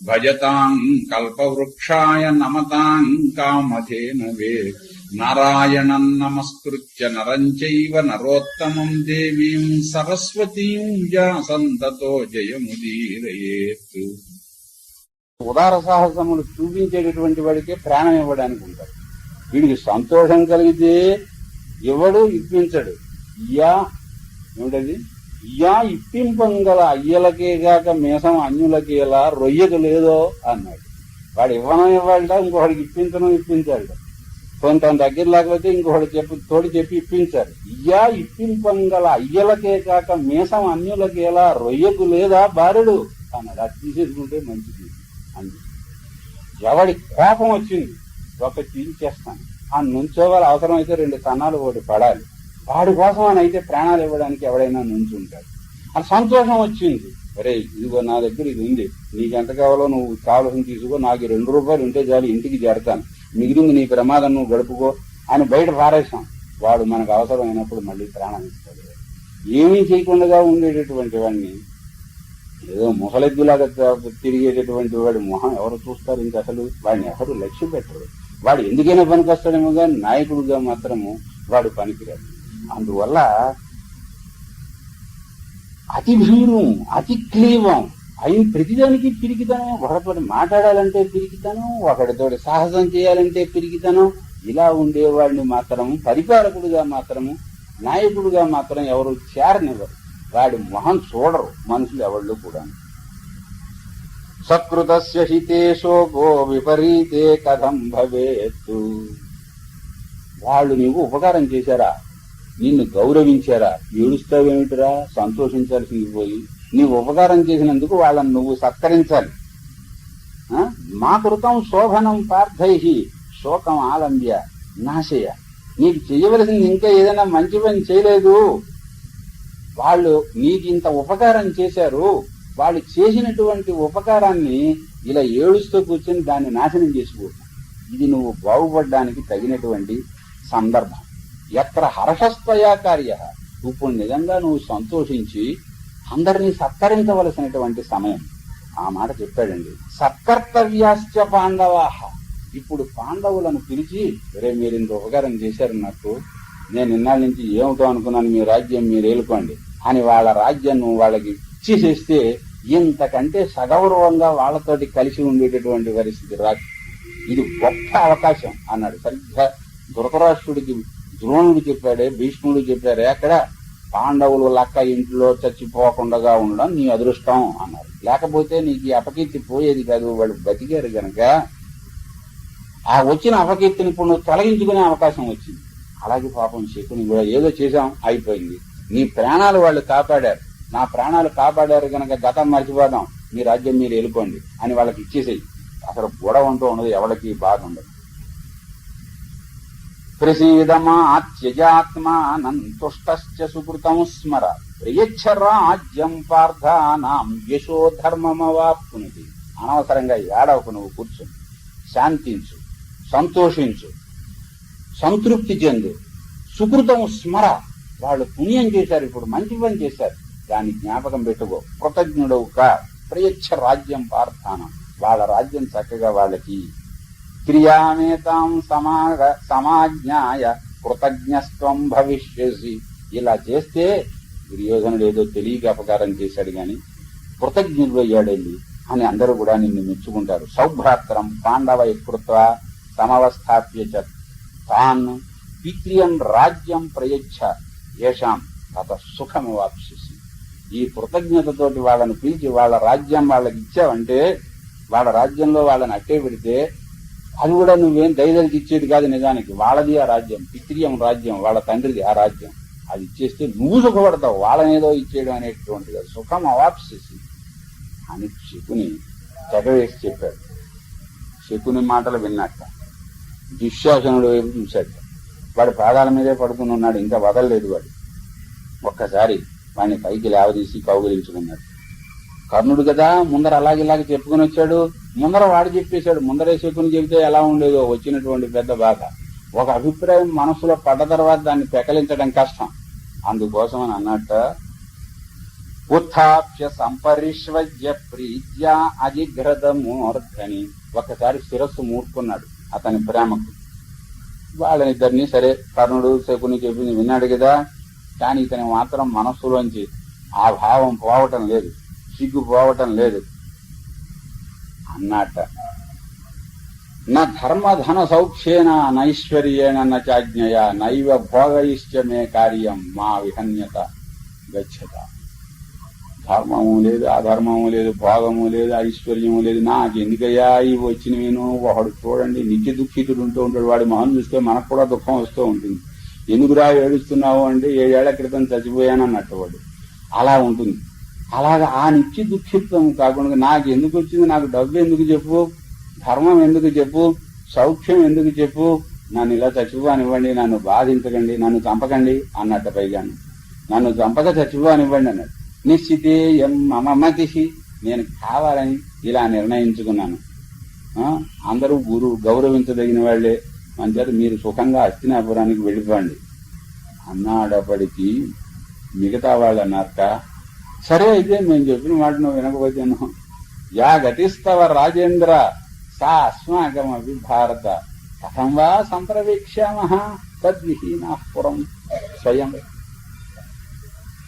భజతాం కల్పవృక్షాయ నమతాం కామధేనవే నారాయణం నమస్కృత్య నరం చైవ నరోత్తమం దేవీం సరస్వతీం వ్యాసంతతో జయముదీరయేత్ ఉదార సాహసములు చూపించేటటువంటి వాడికే ప్రాణం ఇవ్వడానికి ఉంటాడు. వీడికి సంతోషం కలిగితే ఇవ్వడు ఇప్పించడు. ఇయ్యా ఏమిటది? ఇయ్యా ఇప్పింపంగల అయ్యలకే గాక మీసం అన్యులకేలా రొయ్యకు లేదో అన్నాడు. వాడు ఇవ్వడం ఇవ్వాలట ఇంకొకడికి ఇప్పించడం ఇప్పించాడు కొంత దగ్గర లేకపోతే ఇంకొకటి చెప్పి తోడు చెప్పి ఇప్పించారు ఇయ్యా ఇప్పింపంగల అయ్యలకే కాక మీసం అన్యులకేలా రొయ్యకు లేదా బారుడు అన్నాడు. అది తీసేసుకుంటే మంచిది అంది. ఎవడి కోపం వచ్చింది? ఒక తీర్చేస్తాను ఆ నుంచోవాలి అవసరం అయితే రెండు తన్నాలు ఒకటి పడాలి. వాడి కోసం అని అయితే ప్రాణాలు ఇవ్వడానికి ఎవడైనా నుంచుంటాడు. ఆ సంతోషం వచ్చింది. అరే ఇదిగో నా దగ్గర ఇది ఉంది. నీకు ఎంత కావాలో నువ్వు కావాల్సిన తీసుకో. నాకు రెండు రూపాయలు ఉంటే చాలు ఇంటికి చేరతాను. మిగిలింది నీ ప్రమాదం నువ్వు గడుపుకో అని బయట పారేసాం వాడు మనకు అవసరమైనప్పుడు మళ్ళీ ప్రాణం ఇస్తాడు. ఏమీ చేయకుండా ఉండేటటువంటి వాడిని ఏదో ముసలెద్దులాగా తిరిగేటటువంటి వాడి మొహం ఎవరు చూస్తారు ఇంక అసలు? వాడిని ఎవరు లక్ష్యం పెట్టరు వాడు ఎందుకైనా పనికొస్తాడేమో కానీ నాయకుడిగా మాత్రము వాడు పనికిరాడు. అందువల్ల అతి భీరం అతి క్లీవం అయిన ప్రతిదానికి పిరికితనం. ఒకటితోటి మాట్లాడాలంటే పిరికితనం ఒకటితోటి సాహసం చేయాలంటే పిరికితనం. ఇలా ఉండేవాడిని మాత్రం పరిపాలకుడిగా మాత్రము నాయకుడిగా మాత్రం ఎవరు చేరనివ్వరు. వాడి మొహం చూడరు మనుషులు ఎవళ్ళు కూడా సకృతస్య హితే విపరీతే కథం భవేత్తు. వాళ్ళు నీకు ఉపకారం చేశారా? నిన్ను గౌరవించారా? ఏడుస్తావేమిటిరా? సంతోషించాల్సింది పోయి. నీవు ఉపకారం చేసినందుకు వాళ్ళని నువ్వు సత్కరించాలి. మా కృతం శోభనం పార్థై శోకం ఆలంబ్య నాశయ. నీకు చేయవలసింది ఇంకా ఏదైనా మంచి పని చేయలేదు. వాళ్ళు నీకు ఇంత ఉపకారం చేశారు. వాళ్ళు చేసినటువంటి ఉపకారాన్ని ఇలా ఏడుస్తూ కూర్చొని దాన్ని నాశనం చేసుకో. ఇది నువ్వు బాగుపడడానికి తగినటువంటి సందర్భం. ఎక్కడ హర్షస్తయా కార్య ఇప్పుడు నిజంగా నువ్వు సంతోషించి అందరినీ సత్కరించవలసినటువంటి సమయం. ఆ మాట చెప్పాడండి. సత్కర్తవ్యాశ్చ పాండవాహ ఇప్పుడు పాండవులను పిలిచి రే మీరు ఇంత ఉపకారం చేశారు నాకు నేను ఇన్నాళ్ళ నుంచి ఏమిటో అనుకున్నాను మీ రాజ్యం మీరు ఏలుకోండి అని వాళ్ళ రాజ్యం నువ్వు వాళ్ళకి ఇచ్చేసేస్తే ఇంతకంటే సగౌరవంగా వాళ్ళతోటి కలిసి ఉండేటటువంటి పరిస్థితి రాదు. ఇది గొప్ప అవకాశం అన్నాడు. సరిగ్గా ధృతరాష్ట్రుడికి ద్రోణుడు చెప్పాడే భీష్ముడు చెప్పాడే అక్కడ పాండవులు లక్క ఇంట్లో చచ్చిపోకుండా ఉండడం నీ అదృష్టం అన్నారు. లేకపోతే నీకు అపకీర్తి పోయేది కాదు వాళ్ళు బతికారు గనక. ఆ వచ్చిన అపకీర్తిని ఇప్పుడు నువ్వు తొలగించుకునే అవకాశం వచ్చింది. అలాగే పాపం శకుని కూడా ఏదో చేశాం అయిపోయింది. నీ ప్రాణాలు వాళ్ళు కాపాడారు. నా ప్రాణాలు కాపాడారు గనక గతం మర్చిపోదాం. మీ రాజ్యం మీరు వెళ్ళిపోండి అని వాళ్ళకి ఇచ్చేసేయి. అసలు గొడవ ఉంటూ ఉండదు ఎవరికి బాధ ఉండదు. ప్రసీదమాత్యజాత్మానం తుష్టశ్చ సుకృతం స్మర. ప్రయచ్చ రాజ్యం పార్థానాం యశో ధర్మమవాప్నుది అనవసరంగా ఏడవకు నువ్వు కూర్చుని శాంతించు. సంతోషించు. సంతృప్తి చెందు. సుకృతం స్మర. వాళ్ళు పుణ్యం చేశారు ఇప్పుడు మంచి పని చేశారు. దాన్ని జ్ఞాపకం పెట్టుకో. కృతజ్ఞుడవు కా ప్రయచ్చ రాజ్యం పార్థానం. వాళ్ళ రాజ్యం చక్కగా వాళ్ళకి క్రియామేతాం సమాగ సమాజ్ఞాయ కృతజ్ఞస్త్వం భవిష్యసి ఇలా చేస్తే దుర్యోధనుడు ఏదో తెలియక అపకారం చేశాడు గాని కృతజ్ఞుడు అయ్యాడెళ్ళి అని అందరూ కూడా నిన్ను మెచ్చుకుంటారు. సౌభ్రాత్రం పాండవ కృత్వ సమవస్థాప్య తాన్ పిత్రియన్ రాజ్యం ప్రయచ్ఛ ఏషాం తత సుఖమవాప్సిసి ఈ కృతజ్ఞతతోటి వాళ్ళని పిలిచి వాళ్ళ రాజ్యం వాళ్ళకి ఇచ్చావంటే వాళ్ళ రాజ్యంలో వాళ్ళని అట్టే పెడితే అది కూడా నువ్వేం దయదలికి ఇచ్చేది కాదు నిజానికి. వాళ్ళది ఆ రాజ్యం పిత్రియం రాజ్యం వాళ్ళ తండ్రిది ఆ రాజ్యం. అది ఇచ్చేస్తే నువ్వు సుఖపడతావు వాళ్ళనేదో ఇచ్చేయడం అనేటువంటిది. సుఖం అవాప్సేసి అని శకుని తెగవేసి చెప్పాడు. శకుని మాటలు విన్నట్ట దుశ్శాసనుడు వైపు చూశాడు. వాడి పాదాల మీదే పడుకుని ఉన్నాడు ఇంకా వదలలేదు వాడు. ఒక్కసారి వాడిని పైకి లేవదీసి కౌగిలించుకున్నాడు. కర్ణుడు కదా ముందర అలాగిలాగ చెప్పుకుని వచ్చాడు. ముందర వాడు చెప్పేశాడు ముందరే శకుని చెబితే ఎలా ఉండేదో వచ్చినటువంటి పెద్ద బాధ. ఒక అభిప్రాయం మనసులో పడ్డ తర్వాత దాన్ని పెకలించడం కష్టం. అందుకోసం అని అన్నట్ట ఉత్థాప్య సంపరిష్వజ్య ప్రీత్య అజిఘ్రతమూర్ధని ఒకసారి శిరస్సు మూర్చుకున్నాడు అతని ప్రేమకు. వాళ్ళనిద్దరినీ సరే కర్ణుడు శకుని చెప్పింది విన్నాడు కదా కానీ ఇతని మాత్రం మనస్సులోంచి ఆ భావం పోవటం లేదు సిగ్గు పోవటం లేదు. అన్నట్ట నా ధర్మధన సౌఖ్యేన నైశ్వర్యేణ నాజ్ఞయ నైవ భోగయిశ్చ మే కార్యం మా విహన్యత గచ్చత. ధర్మము లేదు అధర్మము లేదు భోగము లేదు ఐశ్వర్యము లేదు నాకు ఎందుకయ్యా ఇవి వచ్చిన నేను ఒకడు చూడండి నిత్య దుఃఖితుడు ఉంటూ ఉంటాడు. వాడి మొహం చూస్తే మనకు కూడా దుఃఖం వస్తూ ఉంటుంది. ఎందుకురా ఏడుస్తున్నావు అంటే ఏడేళ్ళ క్రితం చచ్చిపోయానన్నట్టు వాడు. అలా ఉంటుంది. అలాగా ఆ నిత్య దుఃఖిత్వం కాకుండా నాకు ఎందుకు వచ్చింది? నాకు డబ్బు ఎందుకు చెప్పు? ధర్మం ఎందుకు చెప్పు? సౌఖ్యం ఎందుకు చెప్పు? నన్ను ఇలా చచ్చిపోనివ్వండి నన్ను బాధించకండి నన్ను చంపకండి అన్నట్టు పైగాను నన్ను చంపక చచ్చిపోనివ్వండి అన్నాడు. నిశ్చితే ఎం మమ నేను కావాలని ఇలా నిర్ణయించుకున్నాను. అందరూ గురు గౌరవించదగిన వాళ్ళే మంచిగా మీరు సుఖంగా హస్తినాపురానికి వెళ్ళిపోండి. అన్నాడప్పటికీ మిగతా వాళ్ళు అన్నారట సరే అయితే మేము చెప్పిన మాట నువ్వు వినకపోతేను. యా గతిస్తవ రాజేంద్ర సా అస్మాకమపి భారత. కథం వా సంప్రవేక్ష్యామ తద్విహీనాపురం స్వయం.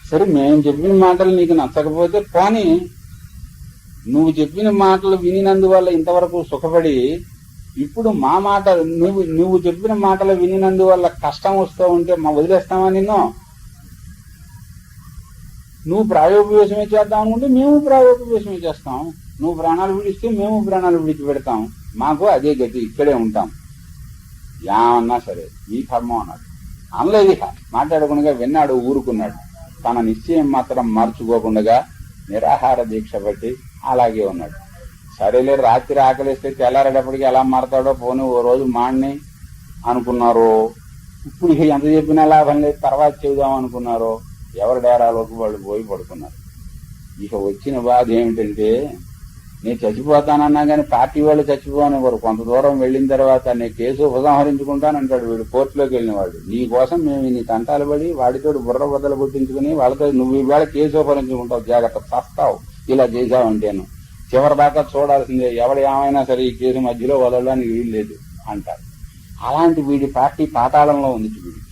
సరే మేము చెప్పిన మాటలు నీకు నచ్చకపోతే కానీ నువ్వు చెప్పిన మాటలు వినినందువల్ల ఇంతవరకు సుఖపడి ఇప్పుడు మా మాట నువ్వు నువ్వు చెప్పిన మాటలు వినినందువల్ల కష్టం వస్తూ ఉంటే మా వదిలేస్తావా నిన్ను? నువ్వు ప్రాయోపవేశమే చేద్దాం అనుకుంటే మేము ప్రాయోపవేశమే చేస్తాం. నువ్వు ప్రాణాలు విడిస్తే మేము ప్రాణాలు విడిచి పెడతాం మాకు అదే గతి ఇక్కడే ఉంటాం. ఏమన్నా సరే ఈ కర్మం అన్నాడు. అనలేదు ఇక మాట్లాడకుండా విన్నాడు ఊరుకున్నాడు. తన నిశ్చయం మాత్రం మార్చుకోకుండా నిరాహార దీక్ష బట్టి అలాగే ఉన్నాడు. సరేలే రాత్రి ఆకలిస్తే తెల్లారేటప్పటికి ఎలా మారతాడో పోనీ ఓ రోజు మాడిని అనుకున్నారు. ఇప్పుడు ఎంత చెప్పినా లాభం లేదు తర్వాత చెబుదాం అనుకున్నారు. ఎవరి డేరాలోకి వాళ్ళు పోయి పడుకున్నారు ఇక వచ్చిన బాధ ఏమిటంటే నేను చచ్చిపోతానన్నా కానీ పార్టీ వాళ్ళు చచ్చిపోనివ్వరు. కొంత దూరం వెళ్ళిన తర్వాత నేను కేసు ఉపసంహరించుకుంటానంటాడు వీడు. కోర్టులోకి వెళ్ళిన వాడు. నీ కోసం మేము ఇన్ని తంటాలు పడి వాడితో బుర్ర బద్దలు పుట్టించుకుని వాళ్ళతో నువ్వు ఈవేళ కేసు ఉపసంహరించుకుంటావు. జాగ్రత్త చస్తావు. ఇలా చేశావంటేను చివరి దాకా చూడాల్సిందే ఎవడు ఏమైనా సరే ఈ కేసు మధ్యలో వదలడానికి వీలు లేదు అంటారు అలాంటి వీడి పార్టీ పాతాళంలో ఉంది వీడికి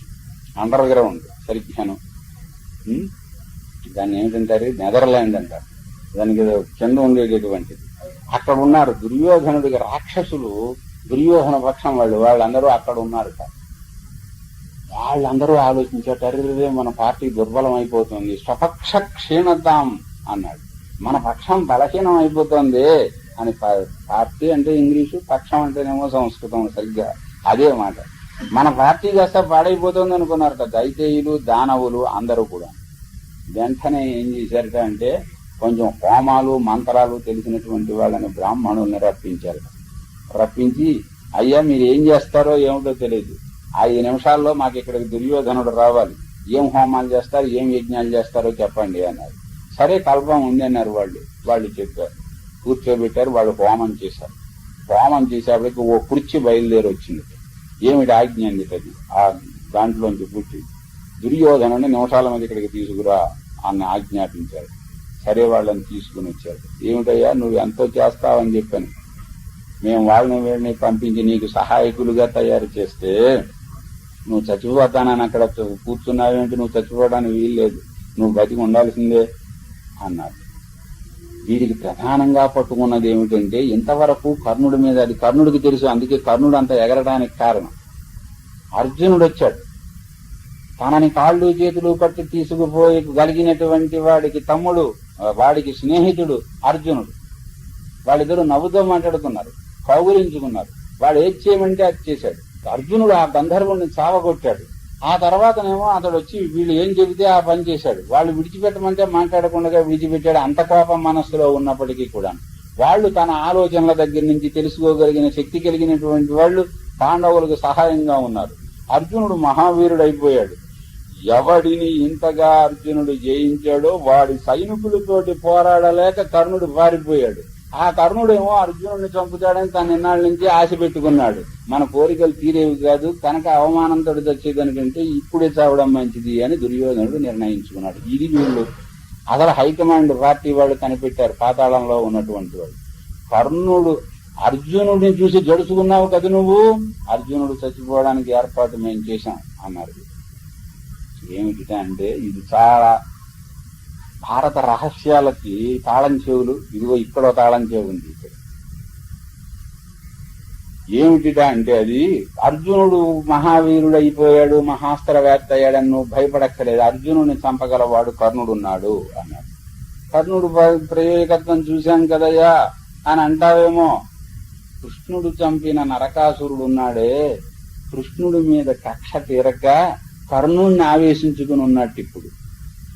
అండర్ గ్రౌండ్ సరిగ్గాను. దాన్ని ఏమిటంటారు నెదర్లాండ్ అంటారు. దానికి కింద ఉండేటటువంటిది అక్కడ ఉన్నారు దుర్యోధనుడికి రాక్షసులు దుర్యోధన పక్షం వాళ్ళు. వాళ్ళందరూ అక్కడ ఉన్నారు వాళ్ళందరూ ఆలోచించేటరే మన పార్టీ దుర్బలం అయిపోతుంది. స్వపక్ష క్షీణతాం అన్నాడు. మన పక్షం బలహీనం అయిపోతుంది అని పా- పార్టీ అంటే ఇంగ్లీషు పక్షం అంటేనేమో సంస్కృతం సరిగ్గా. అదే మాట. మన పార్టీ కాస్త పాడైపోతుంది అనుకున్నారట దైతేయులు దానవులు అందరూ కూడా. వెంటనే ఏం చేశారట అంటే కొంచెం హోమాలు మంత్రాలు తెలిసినటువంటి వాళ్ళని బ్రాహ్మణుల్ని రప్పించారు. రప్పించి అయ్యా మీరు ఏం చేస్తారో ఏమిటో తెలియదు. ఐదు నిమిషాల్లో మాకు ఇక్కడికి దుర్యోధనుడు రావాలి. ఏం హోమాలు చేస్తారు? ఏం యజ్ఞాలు చేస్తారో చెప్పండి అన్నారు. సరే కల్పం ఉంది అన్నారు వాళ్ళు. వాళ్ళు చెప్పారు. కూర్చోబెట్టారు. వాళ్ళు హోమం చేశారు. హోమం చేసేప్పటికి ఓ కుర్చీ బయలుదేరి వచ్చింది. ఏమిటి ఆజ్ఞ అంది ఆ దాంట్లోంచి పుట్టి దుర్యోధనుని నిమిషాల మంది ఇక్కడికి తీసుకురా అని ఆజ్ఞాపించారు సరే వాళ్ళని తీసుకుని వచ్చాడు. ఏమిటయ్యా నువ్వు ఎంతో చేస్తావని చెప్పాను. మేము వాళ్ళని వీళ్ళని పంపించి నీకు సహాయకులుగా తయారు చేస్తే నువ్వు చచ్చిపోతానని అక్కడ కూర్చున్నావేంటి? నువ్వు చచ్చిపోవడానికి వీల్లేదు నువ్వు బతికి ఉండాల్సిందే అన్నాడు. వీడికి ప్రధానంగా పట్టుకున్నది ఏమిటంటే ఇంతవరకు కర్ణుడి మీద అది కర్ణుడికి తెలుసు అందుకే కర్ణుడు అంత ఎగరడానికి కారణం. అర్జునుడు వచ్చాడు. తనని కాళ్ళు చేతులు కట్టి తీసుకుపోయి గలిగినటువంటి వాడికి తమ్ముడు వాడికి స్నేహితుడు అర్జునుడు. వాళ్ళిద్దరూ నవ్వుతో మాట్లాడుకున్నారు కౌగులించుకున్నారు. వాడు ఏది చేయమంటే అది చేశాడు. అర్జునుడు ఆ గంధర్వుడిని చావగొట్టాడు. ఆ తర్వాతనేమో అతడు వచ్చి వీళ్ళు ఏం చెబితే ఆ పని చేశాడు. వాళ్ళు విడిచిపెట్టమంటే మాట్లాడకుండా విడిచిపెట్టాడు. అంత కోపం మనస్సులో ఉన్నప్పటికీ కూడా. వాళ్ళు తన ఆలోచనల దగ్గర నుంచి తెలుసుకోగలిగిన శక్తి కలిగినటువంటి వాళ్ళు పాండవులకు సహాయంగా ఉన్నారు. అర్జునుడు మహావీరుడు అయిపోయాడు ఎవడిని ఇంతగా అర్జునుడు జయించాడో వాడి సైనికులతోటి పోరాడలేక కర్ణుడు పారిపోయాడు. ఆ కర్ణుడేమో అర్జునుడిని చంపుతాడని తన నిన్నాళ్ళ నుంచి ఆశ పెట్టుకున్నాడు. మన కోరికలు తీరేవి కాదు కనుక అవమానంతో చచ్చేదానికంటే ఇప్పుడే చావడం మంచిది అని దుర్యోధనుడు నిర్ణయించుకున్నాడు. ఇది వీళ్ళు. అసలు హైకమాండ్ పార్టీ వాళ్ళు కనిపెట్టారు పాతాళంలో ఉన్నటువంటి వాళ్ళు. కర్ణుడు అర్జునుడిని చూసి జడుచుకున్నావు కదా నువ్వు? అర్జునుడు చచ్చిపోవడానికి ఏర్పాటు మేము చేశాం అన్నారు. ఏమిటి అంటే ఇది చాలా భారత రహస్యాలకి తాళం చెవులు. ఇదిగో ఇక్కడ తాళం చెవు ఉంది ఇక్కడ. ఏమిటిట అంటే అది అర్జునుడు మహావీరుడు అయిపోయాడు మహాస్త్రవేత్త అయ్యాడని నువ్వు భయపడక్కలేదు అర్జునుడిని చంపగలవాడు కర్ణుడు ఉన్నాడు అన్నాడు. కర్ణుడు ప్రయోజకత్వం చూశాం కదయ్యా అని అంటావేమో? కృష్ణుడు చంపిన నరకాసురుడు ఉన్నాడే కృష్ణుడి మీద కక్ష తీరక కర్ణుడిని ఆవేశించుకుని ఉన్నట్టు ఇప్పుడు.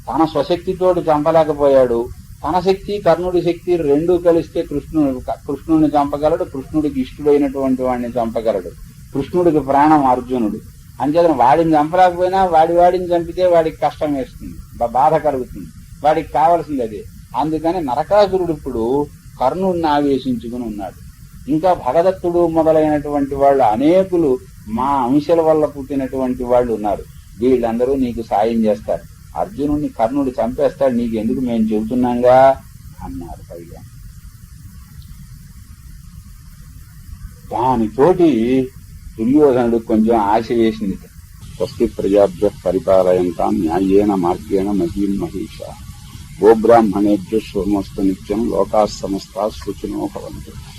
తన స్వశక్తితోటి చంపలేకపోయాడు. తన శక్తి కర్ణుడి శక్తి రెండూ కలిస్తే కృష్ణుడు కృష్ణుడిని చంపగలడు కృష్ణుడికి ఇష్టడైనటువంటి వాడిని చంపగలడు. కృష్ణుడికి ప్రాణం అర్జునుడు. అంచేతను వాడిని చంపలేకపోయినా వాడి వాడిని చంపితే వాడికి కష్టం వేస్తుంది బాధ కలుగుతుంది. వాడికి కావాల్సింది అదే. అందుకని నరకాసురుడు ఇప్పుడు కర్ణుడిని ఆవేశించుకుని ఉన్నాడు. ఇంకా భగదత్తుడు మొదలైనటువంటి వాళ్ళు అనేకులు మా అంశల వల్ల పుట్టినటువంటి వాళ్ళు ఉన్నారు. వీళ్ళందరూ నీకు సాయం చేస్తారు. అర్జునుడిని కర్ణుడు చంపేస్తాడు నీకు ఎందుకు మేము చెబుతున్నాంగా? అన్నారు పైగా. దానితోటి దుర్యోధనుడు కొంచెం ఆశ వేసింది స్వస్తి ప్రజాభ్య పరిపాలయంతా న్యాయేన మార్గేణ మహీం మహేష. గోబ్రాహ్మణేభ్య శుభమస్తు నిత్యం లోకా సమస్త సూచనో భవంతు.